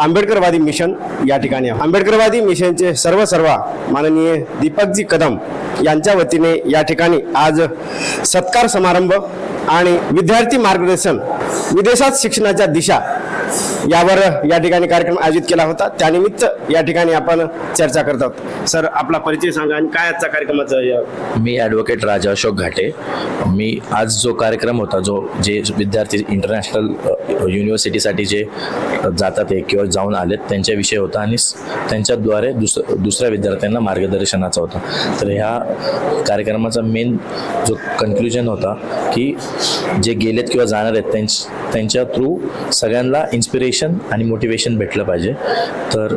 आंबेडकरवादी मिशन या ठिकाणी आंबेडकरवादी मिशनचे सर्व सर्व माननीय दीपकजी कदम यांच्या वतीने या ठिकाणी आज सत्कार समारंभ आणि विद्यार्थी मार्गदर्शन विदेशात शिक्षणाच्या दिशा यावर या ठिकाणी कार्यक्रम आयोजित केला होता. त्यानिमित्त या ठिकाणी आपण चर्चा करत आहोत. सर आपला परिचय सांगा आणि काय आजचा कार्यक्रमाचा मी ॲडव्होकेट राजा अशोक घाटे. मी आज जो कार्यक्रम होता जो जे विद्यार्थी इंटरनॅशनल युनिव्हर्सिटीसाठी जे जातात किंवा जाऊन आलेत. त्यांच्याविषयी होता आणि त्यांच्याद्वारे दुस दुसऱ्या विद्यार्थ्यांना मार्गदर्शनाचा होता. तर ह्या कार्यक्रमाचा मेन जो कन्क्लुजन होता की जे गेलेत किंवा जाणार आहेत त्यांच त्यांच्या थ्रू सगळ्यांना इन्स्पिरेशन आणि मोटिवेशन भेटलं पाहिजे. तर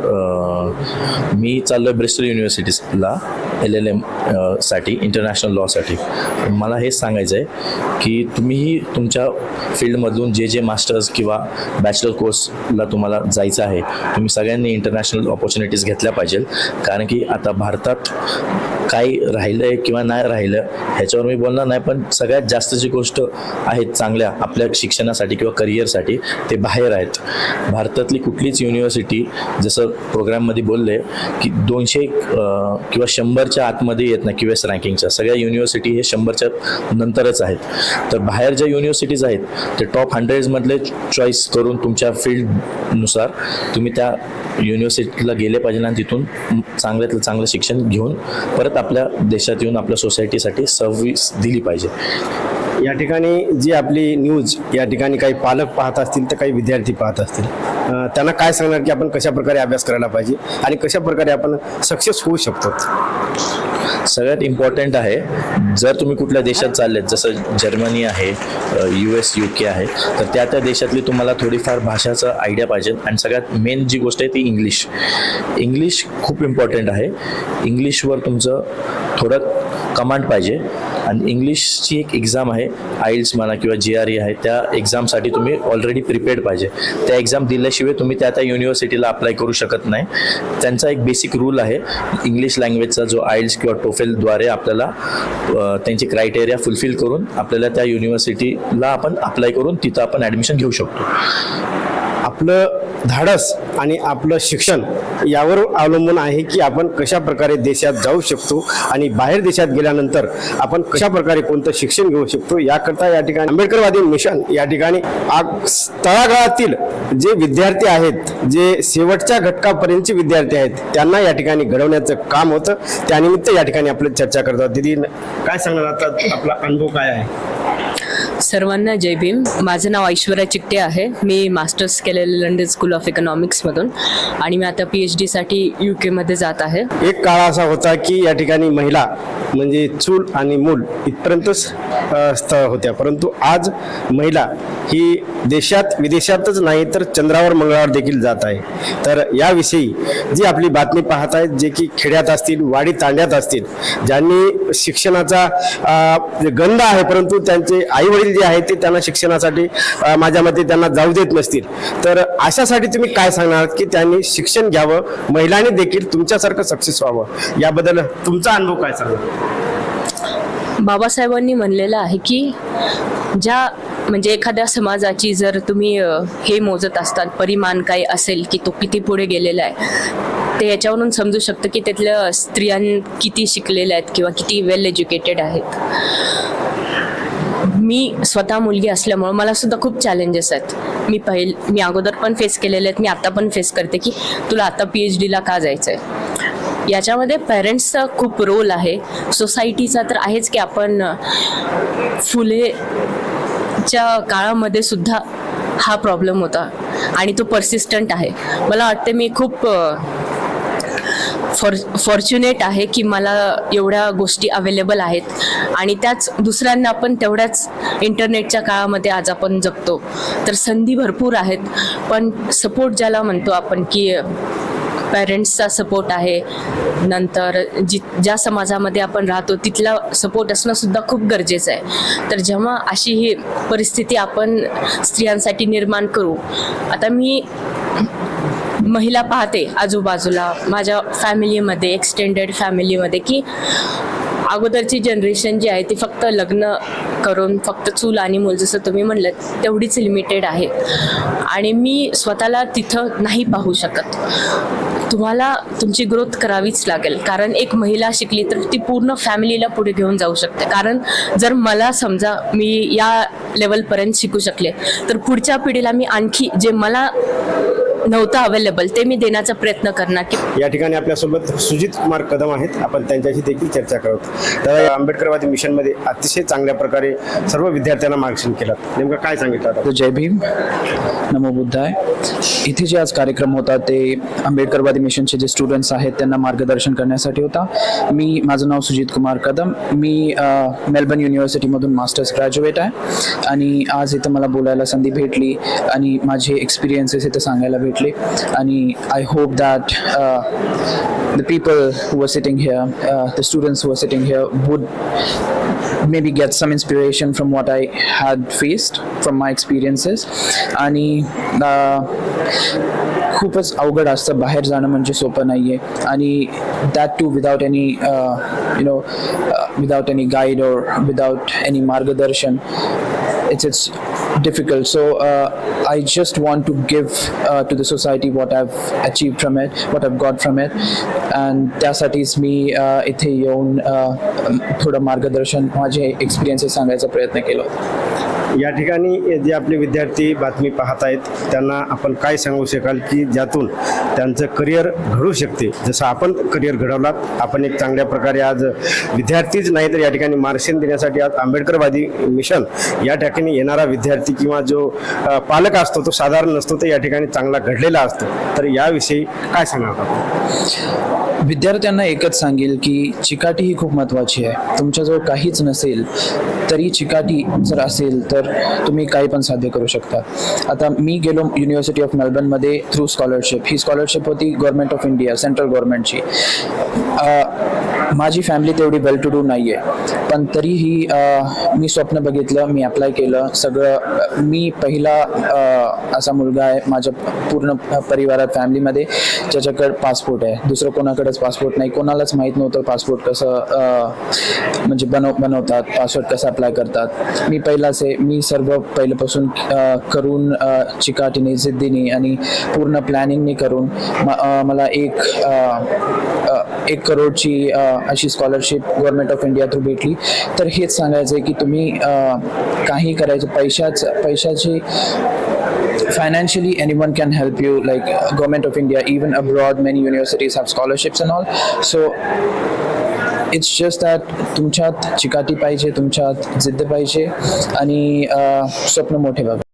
मी चाललो आहे ब्रिस्टल युनिव्हर्सिटीला एल एल एमसाठी इंटरनॅशनल लॉसाठी मला हेच सांगायचं आहे की तुम्हीही तुमच्या फील्डमधून जे जे मास्टर्स किंवा बॅचलर कोर्सला तुम्हाला जायचं आहे तुम्ही सगळ्यांनी इंटरनॅशनल ऑपॉर्च्युनिटीज घेतल्या पाहिजेल कारण की आता भारतात काय राहिलं आहे किंवा नाही राहिलं ह्याच्यावर मी बोलणार नाही पण सगळ्यात जास्त जी गोष्ट आहेत चांगल्या आपल्या शिक्षणासाठी किंवा करिअरसाठी ते बाहेर आहेत. भारतातली कुठलीच युनिव्हर्सिटी जसं प्रोग्राममध्ये बोलले की दोनशे किंवा शंभरच्या आतमध्ये येत नाही क्यू एस रँकिंगच्या. सगळ्या युनिव्हर्सिटी हे शंभरच्या नंतरच आहेत. तर बाहेर ज्या युनिव्हर्सिटीज आहेत ते टॉप हंड्रेडमधले चॉईस करून तुमच्या फील्डनुसार तुम्ही त्या युनिव्हर्सिटीला गेले पाहिजे आणि तिथून चांगल्यातलं चांगलं शिक्षण घेऊन परत आपल्या देशात येऊन आपल्या सोसायटीसाठी सर्व्हिस दिली पाहिजे. या ठिकाणी जी आपली न्यूज या ठिकाणी काही पालक पाहत असतील तर काही विद्यार्थी पाहत असतील. त्यांना काय सांगणार की आपण कशा प्रकारे अभ्यास करायला पाहिजे आणि कशा प्रकारे आपण सक्सेस होऊ शकतो? सगळ्यात इम्पॉर्टंट आहे जर तुम्ही कुठल्या देशात चाललेत जसं जर्मनी आहे यू एस यू के आहे तर त्या त्या देशातली तुम्हाला थोडीफार भाषाचं आयडिया पाहिजे. आणि सगळ्यात मेन जी गोष्ट आहे ती इंग्लिश इंग्लिश खूप इम्पॉर्टंट आहे. इंग्लिशवर तुमचं थोडं कमांड पाहिजे. आणि इंग्लिशची एक एक्झाम आहे आईल्स म्हणा किंवा जी आर ई आहे त्या एक्झामसाठी तुम्ही ऑलरेडी प्रिपेअर्ड पाहिजे. त्या एक्झाम दिल्याशिवाय तुम्ही त्या त्या युनिव्हर्सिटीला अप्लाय करू शकत नाही. त्यांचा एक बेसिक रूल आहे इंग्लिश लँग्वेजचा जो आयल्स किंवा टोफेलद्वारे आपल्याला त्यांची क्रायटेरिया फुलफिल करून आपल्याला त्या युनिव्हर्सिटीला आपण अप्लाय करून तिथं आपण ॲडमिशन घेऊ शकतो. आपलं धाडस आणि आपलं शिक्षण यावर अवलंबून आहे की आपण कशा प्रकारे देशात जाऊ शकतो आणि बाहेर देशात गेल्यानंतर आपण कशा प्रकारे कोणतं शिक्षण घेऊ शकतो याकरता या ठिकाणी आंबेडकरवादी मिशन या ठिकाणी आग- तळागाळातील जे विद्यार्थी आहेत जे शेवटच्या घटकापर्यंतचे विद्यार्थी आहेत त्यांना या ठिकाणी घडवण्याचं काम होतं. त्यानिमित्त या ठिकाणी आपली चर्चा करतात. दिदी काय सांगणार आता? आपला अनुभव काय आहे? सर्वांना जय भीम. माझं नाव ऐश्वर्या चिकटे आहे. मी मास्टर्स केलेले लंडन स्कूल ऑफ इकॉनॉमिक्समधून आणि मी आता पी एच डीसाठी यू केमध्ये जात आहे. एक काळ असा होता की या ठिकाणी महिला म्हणजे चूल आणि मूल इथपर्यंतच स्थळ होत्या. परंतु आज महिला ही देशात विदेशातच नाही तर चंद्रावर मंगळावर देखील जात आहे. तर याविषयी जी आपली बातमी पाहत आहेत जे की खेड्यात असतील वाडी तांड्यात असतील ज्यांनी शिक्षणाचा गंध आहे परंतु त्यांचे आईवडील जी आहे ते त्यांना शिक्षणासाठी माझ्या मते त्यांना जाऊ देत नसतील. तर अशासाठी तुम्ही काय सांगणार की त्यांनी शिक्षण घ्यावं महिलांनी देखील तुमच्यासारखं सक्सेस व्हावं? याबद्दल तुमचा अनुभव काय सांगा? बाबासाहेबांनी म्हणलेलं आहे की ज्या म्हणजे एखाद्या समाजाची जर तुम्ही हे मोजत असतात परिमाण काय असेल की तो किती पुढे गेलेला आहे ते याच्यावरून समजू शकतं की त्यातल्या स्त्रियां किती शिकलेल्या आहेत किंवा किती वेल एज्युकेटेड आहेत. मी स्वतः मुलगी असल्यामुळं मला सुद्धा खूप चॅलेंजेस आहेत. मी पहिल मी अगोदर पण फेस केलेले आहेत मी आता पण फेस करते की तुला आता पी एच डीला का जायचं आहे याच्यामध्ये पेरेंट्सचा खूप रोल आहे. सोसायटीचा तर आहेच की आपण फुलेच्या काळामध्ये सुद्धा हा प्रॉब्लेम होता. आणि तो परसिस्टंट आहे. मला वाटते मी खूप फॉर फॉर्च्युनेट आहे की मला एवढ्या गोष्टी अवेलेबल आहेत. आणि त्याच दुसऱ्यांना आपण तेवढ्याच इंटरनेटच्या काळामध्ये आज आपण जगतो. तर संधी भरपूर आहेत. पण सपोर्ट ज्याला म्हणतो आपण की पेरेंट्सचा सपोर्ट आहे. नंतर जी ज्या समाजामध्ये आपण राहतो तिथला सपोर्ट असणं सुद्धा खूप गरजेचं आहे. तर जेव्हा अशी ही परिस्थिती आपण स्त्रियांसाठी निर्माण करू आता मी महिला पाहते आजूबाजूला माझ्या फॅमिलीमध्ये एक्सटेंडेड फॅमिलीमध्ये की अगोदरची जनरेशन जी आहे ती फक्त लग्न करून फक्त चूल आणि मूल जसं तुम्ही म्हणलं तेवढीच लिमिटेड आहे. आणि मी स्वतःला तिथं नाही पाहू शकत. तुम्हाला तुमची ग्रोथ करावीच लागेल. कारण एक महिला शिकली तर ती पूर्ण फॅमिलीला पुढे घेऊन जाऊ शकते. कारण जर मला समजा मी या लेवलपर्यंत शिकू शकले तर पुढच्या पिढीला मी आणखी जे मला नव्हतं अवेलेबल ते मी देण्याचा प्रयत्न करणार की या ठिकाणी आपल्यासोबत सुजित कुमार कदम आहेत. आपण त्यांच्याशी देखील चर्चा करत दादा या आंबेडकरवादी मिशनमध्ये अतिशय चांगल्या प्रकारे सर्व विद्यार्थ्यांना मार्गदर्शन केलं. नेमकं काय सांगितलं आता? जय भीम. नमो बुद्धाय. इथे जे आज कार्यक्रम होता ते आंबेडकरवादी मिशनचे जे स्टुडंट्स आहेत त्यांना मार्गदर्शन करण्यासाठी होता. मी माझं नाव सुजित कुमार कदम. मी मेलबर्न युनिव्हर्सिटीमधून मास्टर्स ग्रॅज्युएट आहे. आणि आज इथं मला बोलायला संधी भेटली. आणि माझे एक्सपिरियन्सेस इथं सांगायला भेटले. आणि I hope that the people who were sitting here, uh, the students who were sitting here, would maybe get some inspiration from what I had faced from my experiences. आणि uh, खूपच अवघड असतं बाहेर जाणं म्हणजे सोपं नाही आहे आणि that too without any you know without any guide और विदाउट एनी मार्गदर्शन it's it's difficult so uh, i just want to give uh, to the society what i've achieved from it what i've got from it and त्यासाठीच मी uh, इथे येऊन थोडं मार्गदर्शन माझे experiences सांगायचा प्रयत्न केला होता या ठिकाणी जे आपले विद्यार्थी बातमी पाहत आहेत त्यांना आपण काय सांगू शकाल की ज्यातून त्यांचं करिअर घडू शकते. जसं आपण करिअर घडवलात आपण एक चांगल्या प्रकारे आज विद्यार्थीच नाही तर या ठिकाणी मार्गदर्शन देण्यासाठी आज आंबेडकरवादी मिशन या ठिकाणी येणारा विद्यार्थी किंवा जो पालक असतो तो साधारण नसतो तर या ठिकाणी चांगला घडलेला असतो. तर याविषयी काय सांगणार आपण? विद्यार्थ्यांना एकच सांगेल की चिकाटी ही खूप महत्त्वाची आहे. तुमच्याजवळ काहीच नसेल तरी चिकाटी जर असेल तर तुम्ही काही पण साध्य करू शकता. आता मी गेलो युनिव्हर्सिटी ऑफ मेलबर्नमध्ये थ्रू स्कॉलरशिप ही स्कॉलरशिप होती गव्हर्नमेंट ऑफ इंडिया सेंट्रल गव्हर्नमेंटची माझी फॅमिली तेवढी वेल टू डू नाही आहे पण तरीही मी स्वप्न बघितलं मी अप्लाय केलं. सगळं मी पहिला असा मुलगा आहे माझ्या पूर्ण परिवारात फॅमिलीमध्ये ज्याच्याकडे पासपोर्ट आहे. दुसरं कोणाकडे कोणाकडेच पासपोर्ट नाही कोणालाच माहीत नव्हतं पासपोर्ट कसं म्हणजे बनव बनवतात पासपोर्ट कसं अप्लाय करतात. मी पहिलाच आहे मी सर्व पहिल्यापासून करून चिकाटीने जिद्दीने आणि पूर्ण प्लॅनिंगने करून मला एक एक करोडची अशी scholarship government of India through भेटली. तर हेच सांगायचं आहे की तुम्ही काही करायचं पैशाच पैशाची financially anyone can help you like like government of india even abroad many universities have scholarships. Apps and all so it's just that तुमच्यात चिकाटी पाहिजे तुमच्यात जिद्द पाहिजे आणि स्वप्न मोठे बघा